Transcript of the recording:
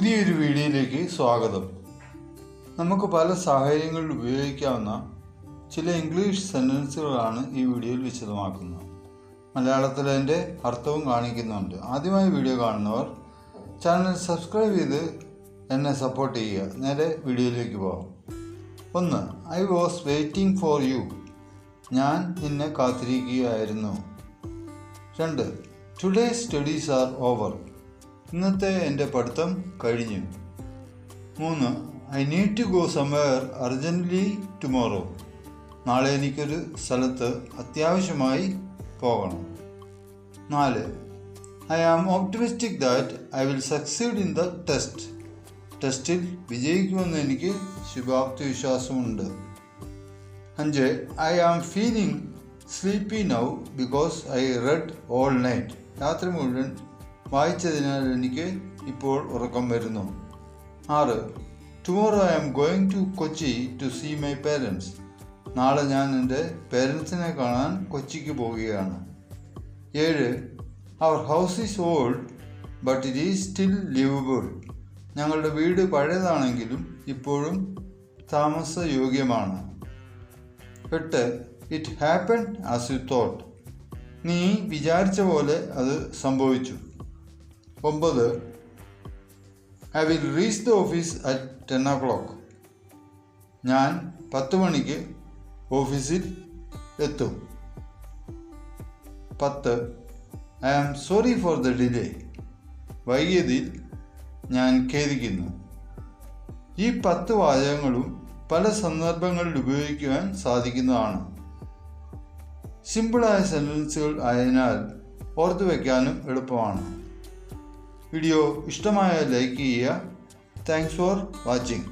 പുതിയൊരു വീഡിയോയിലേക്ക് സ്വാഗതം. നമുക്ക് പല സാഹചര്യങ്ങളിൽ ഉപയോഗിക്കാവുന്ന ചില ഇംഗ്ലീഷ് സെന്റൻസുകളാണ് ഈ വീഡിയോയിൽ വിശദമാക്കുന്നത്. മലയാളത്തിൽ അതിന്റെ അർത്ഥവും കാണിക്കുന്നുണ്ട്. ആദ്യമായി വീഡിയോ കാണുന്നവർ ചാനൽ സബ്സ്ക്രൈബ് ചെയ്ത് എന്നെ സപ്പോർട്ട് ചെയ്യുക. നേരെ വീഡിയോയിലേക്ക് പോകാം. ഒന്ന് I was waiting for you. ഞാൻ നിന്നെ കാത്തിരിക്കുകയായിരുന്നു. രണ്ട് ടുഡേ സ്റ്റഡീസ് ആർ ഓവർ. ഇന്നത്തെ എന്റെ പഠിത്തം കഴിഞ്ഞു. മൂന്ന് I need to go somewhere urgently tomorrow നാളെ എനിക്കൊരു സ്ഥലത്ത് അത്യാവശ്യമായി പോകണം. നാല് I am optimistic that I will succeed in the test ടെസ്റ്റിൽ വിജയിക്കുമെന്ന് എനിക്ക് ശുഭാപ്തി വിശ്വാസമുണ്ട് അഞ്ച് I am feeling sleepy now because I read all night രാത്രി മുഴുവൻ വായിച്ചതിനാൽ എനിക്ക് ഇപ്പോൾ ഉറക്കം വരുന്നു. ആറ് tomorrow I'm going to Kochi to see my parents നാളെ ഞാൻ എന്റെ പേരൻസിനെ കാണാൻ കൊച്ചിക്ക് പോവുകയാണ്. ഏഴ് അവർ house is old but it is still livable ഞങ്ങളുടെ വീട് പഴയതാണെങ്കിലും ഇപ്പോഴും താമസയോഗ്യമാണ്. എട്ട് it happen as you thought നീ വിചാരിച്ച പോലെ അത് സംഭവിച്ചു. ഒമ്പത്. I will reach the office at ten o'clock ഞാൻ പത്ത് മണിക്ക് ഓഫീസിൽ എത്തും. പത്ത്. I am sorry for the delay വൈകിയതിൽ ഞാൻ ഖേദിക്കുന്നു. ഈ പത്ത് വാചകങ്ങളും പല സന്ദർഭങ്ങളിൽ ഉപയോഗിക്കുവാൻ സാധിക്കുന്നതാണ്. സിമ്പിളായ സെന്റൻസുകൾ ആയതിനാൽ ഓർത്തു വയ്ക്കാനും എളുപ്പമാണ്. വീഡിയോ ഇഷ്ടമായ ലൈക്ക് ചെയ്യുക. Thanks for watching